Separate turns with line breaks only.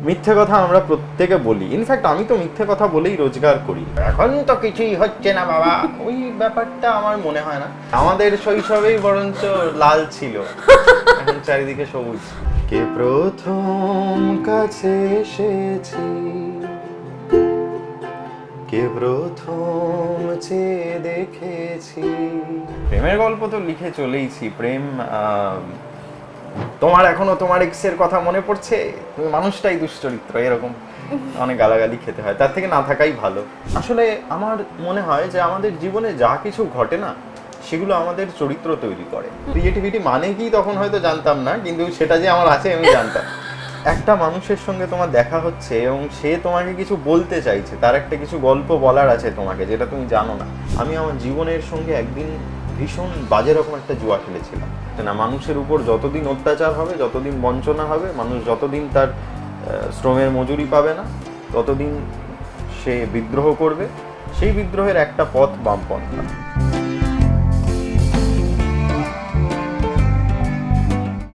মিথ্যে কথা আমরা প্রত্যেকে বলি। ইনফ্যাক্ট আমি তো মিথ্যে কথা বলেই রোজগার করি। এখন তো কিছুই হচ্ছে না বাবা। ওই ব্যাপারটা আমার মনে হয় না। আমাদের শৈশবেই বরঞ্চ লাল ছিল। এখন চারিদিকে সবুজ। কে প্রথম কাছে এসেছি? কে প্রথম চেয়ে দেখেছি? প্রেমের গল্প তো লিখে চলেইছি। প্রেম আহ, তোমার এখনও তোমার এক্সের কথা মনে পড়ছে? তুমি মানুষটাই দুশ্চরিত্র, এরকম অনেক গালাগালি খেতে হয়, তার থেকে না থাকাই ভালো। আসলে আমার মনে হয় যে আমাদের জীবনে যা কিছু ঘটে না, সেগুলো আমাদের চরিত্র তৈরি করে। ক্রিয়েটিভিটি মানে কি তখন হয়তো জানতাম না, কিন্তু সেটা যে আমার আছে আমি জানতাম। একটা মানুষের সঙ্গে তোমার দেখা হচ্ছে এবং সে তোমাকে কিছু বলতে চাইছে, তার একটা কিছু গল্প বলার আছে তোমাকে, যেটা তুমি জানো না। আমি আমার জীবনের সঙ্গে একদিন ভীষণ বাজে রকম একটা জুয়া খেলেছিলাম। না, মানুষের উপর যতদিন অত্যাচার হবে, যতদিন বঞ্চনা হবে, মানুষ যতদিন তার শ্রমের মজুরি পাবে না, ততদিন সে বিদ্রোহ করবে। সেই বিদ্রোহের একটা পথ বামপন্থা